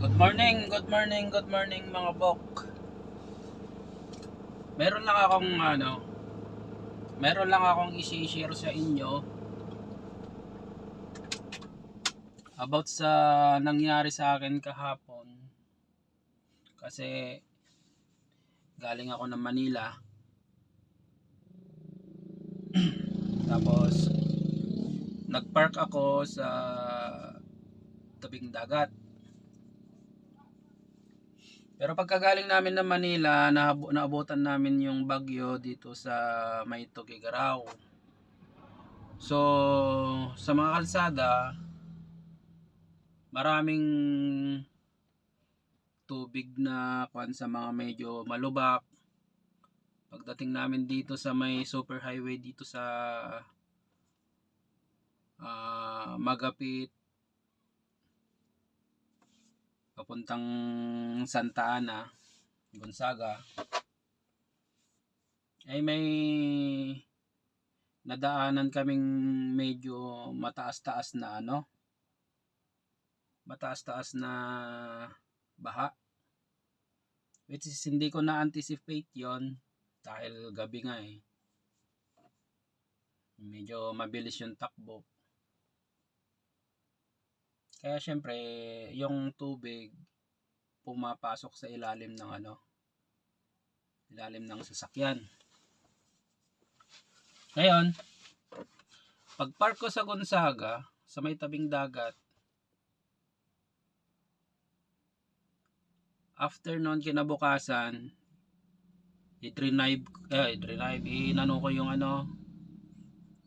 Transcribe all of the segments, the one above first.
Good morning, good morning, good morning mga bok. Meron lang akong ano, meron lang akong i-share sa inyo about sa nangyari sa akin kahapon. Kasi galing ako ng Manila. Tapos nagpark ako sa tabing dagat. Pero pagkagaling namin ng Manila, naabu- naabutan namin yung bagyo dito sa may Tugigaraw. So, sa mga kalsada, maraming tubig na kwan sa mga medyo malubak. Pagdating namin dito sa may super highway dito sa ah, Magapit papuntang Santa Ana, Gonzaga, ay may nadaanan kaming medyo mataas-taas na ano, mataas-taas na baha. Which is hindi ko na-anticipate yon dahil gabi nga eh. Medyo mabilis yung takbo. Kaya syempre, yung tubig pumapasok sa ilalim ng ano, ilalim ng sasakyan. Ngayon, pag park ko sa Gonzaga, sa may tabing dagat, after nun kinabukasan, i-drive, eh, i-drive, inano ko yung ano,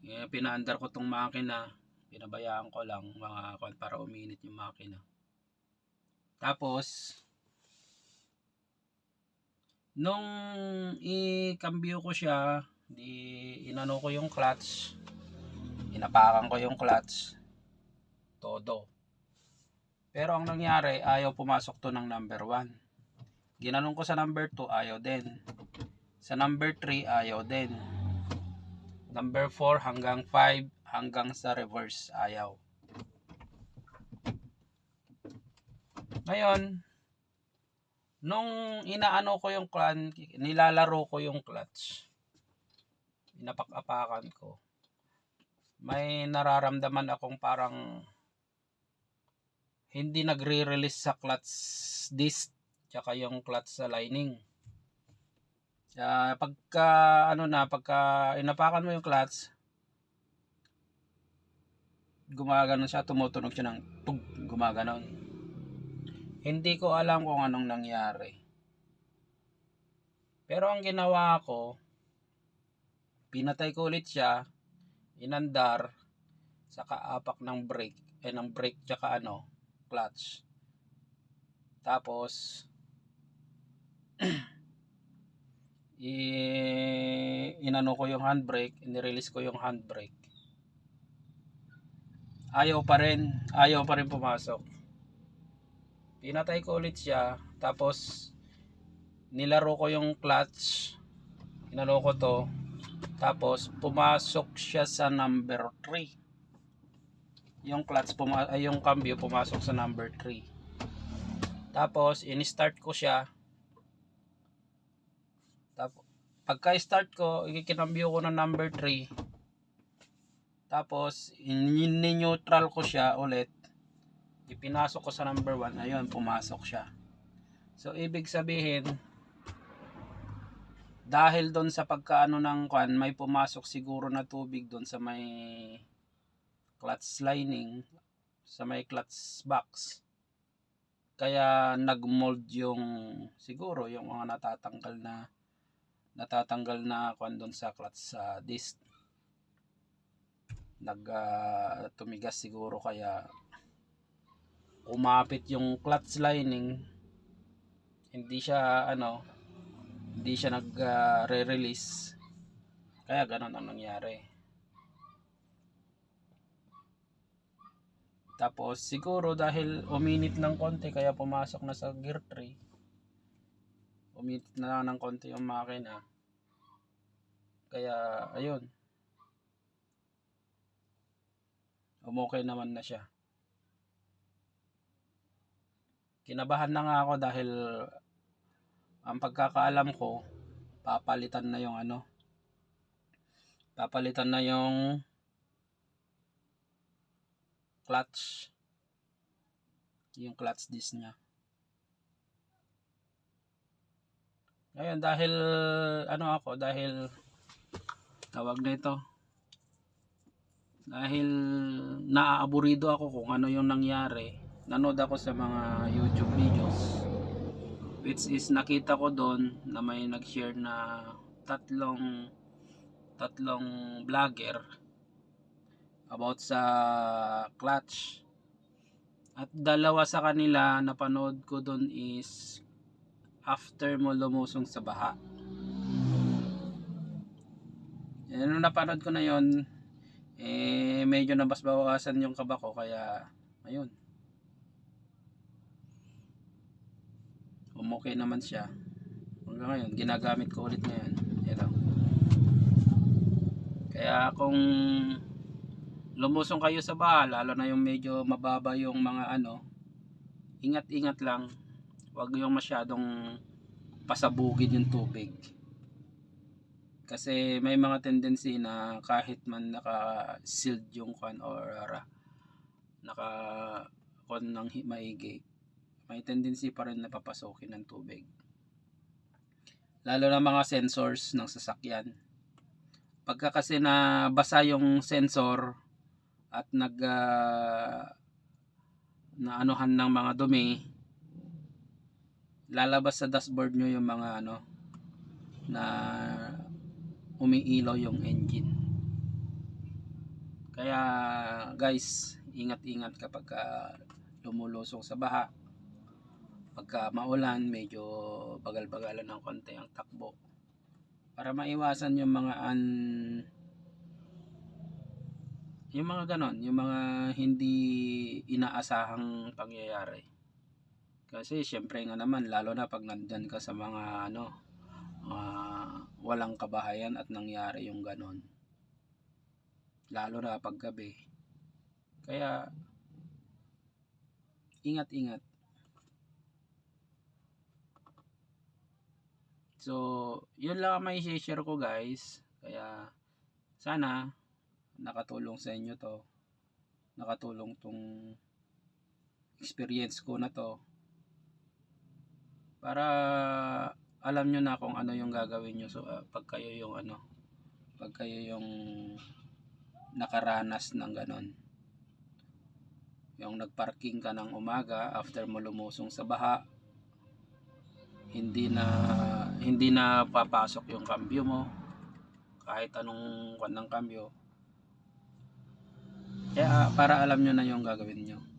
eh, pinaandar ko tong makina, pinabayaan ko lang mga kwan para uminit yung makina. Tapos, nung i-cambio ko siya, di inano ko yung clutch, inapakan ko yung clutch, todo. Pero ang nangyari, ayaw pumasok to ng number 1. Ginanong ko sa number 2, ayaw din. Sa number 3, ayaw din. Number 4 hanggang 5 hanggang sa reverse ayaw. Ngayon, nung inaano ko yung clutch, nilalaro ko yung clutch. Inapak-apakan ko. May nararamdaman akong parang hindi nagre-release sa clutch disc tsaka yung clutch sa lining. Ah, pagka ano na, pagka inapakan mo yung clutch, gumagano siya, tumutunog siya ng tug, gumaganon. Hindi ko alam kung anong nangyari. Pero ang ginawa ko, pinatay ko ulit siya, inandar, saka apak ng brake, eh ng brake tsaka ano, clutch. Tapos, i inano ko yung handbrake, inirelease ko yung handbrake. Ayaw pa rin, ayaw pa rin pumasok. Pinatay ko ulit siya, tapos nilaro ko yung clutch, inano ko to, tapos pumasok siya sa number 3. Yung clutch, puma yung cambio pumasok sa number 3. Tapos, in-start ko siya, tapos, pagka-start ko, ikinambyo ko ng number 3. Tapos, in-neutral ko siya ulit. Ipinasok ko sa number 1. Ayun, pumasok siya. So, ibig sabihin, dahil doon sa pagkaano ng kwan, may pumasok siguro na tubig doon sa may clutch lining, sa may clutch box. Kaya nagmold yung siguro yung mga natatanggal na natatanggal na kwan doon sa clutch sa disc nag ah, tumigas siguro kaya umapit yung clutch lining. Hindi siya ano hindi siya nag ah, re-release. Kaya ganun ang nangyari. Tapos siguro dahil uminit ng konti kaya pumasok na sa gear 3 uminit na lang ng konti yung makina. Kaya ayun umokay naman na siya. Kinabahan na nga ako dahil ang pagkakaalam ko papalitan na yung ano papalitan na yung clutch yung clutch disc niya. Ngayon dahil ano ako dahil tawag nito dahil naaaburido ako kung ano yung nangyari. Nanood ako sa mga YouTube videos. Which is nakita ko doon na may nag-share na tatlong tatlong vlogger about sa clutch. At dalawa sa kanila napanood ko doon is after mo lumusong sa baha. Yan nung napanood ko na yon eh medyo nabasbawasan yung kaba ko kaya ayun. Umokay naman siya. Hanggang ngayon ginagamit ko ulit ngayon. Ito kaya kung lumusong kayo sa baha lalo na yung medyo mababa yung mga ano ingat ingat lang. Wag yung masyadong pasabugin yung tubig kasi may mga tendency na kahit man naka sealed yung kwan or uh, naka kon ng maigi may tendency pa rin na papasokin ng tubig. Lalo na mga sensors ng sasakyan. Pagka kasi na basa yung sensor at nag ah, na anuhan ng mga dumi lalabas sa dashboard nyo yung mga ano na umiilaw yung engine. Kaya guys ingat-ingat kapag ah, lumulusong sa baha. Pagka maulan medyo bagal-bagalan ng konti ang takbo. Para maiwasan yung mga an yung mga ganon yung mga hindi inaasahang pangyayari. Kasi syempre nga naman lalo na pag nandyan ka sa mga ano ah, walang kabahayan at nangyari yung ganon. Lalo na pag gabi kaya ingat ingat so yun lang ang may share ko guys. Kaya sana nakatulong sa inyo to. Nakatulong tong experience ko na to. Para alam nyo na kung ano yung gagawin nyo. So, ah, pag kayo yung ano pag kayo yung nakaranas ng ganon. Yung nagparking ka ng umaga after mo lumusong sa baha hindi na hindi na papasok yung kambyo mo. Kahit anong kwan ng kambyo. Kaya ah, para alam nyo na yung gagawin nyo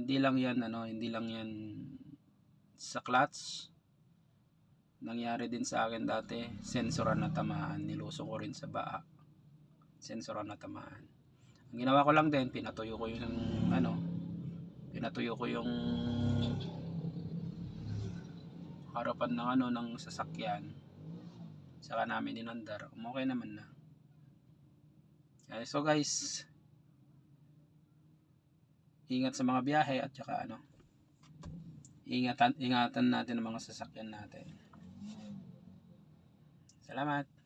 hindi lang yan ano hindi lang yan sa clutch nangyari din sa akin dati sensoran na tamaan nilusong ko rin sa baa sensoran na tamaan. Ang ginawa ko lang din pinatuyo ko yung ano pinatuyo ko yung harapan ng ano ng sasakyan. Saka namin inandar. Okay naman na. Okay, so guys ingat sa mga biyahe at saka ano ingatan ingatan natin ang mga sasakyan natin. Salamat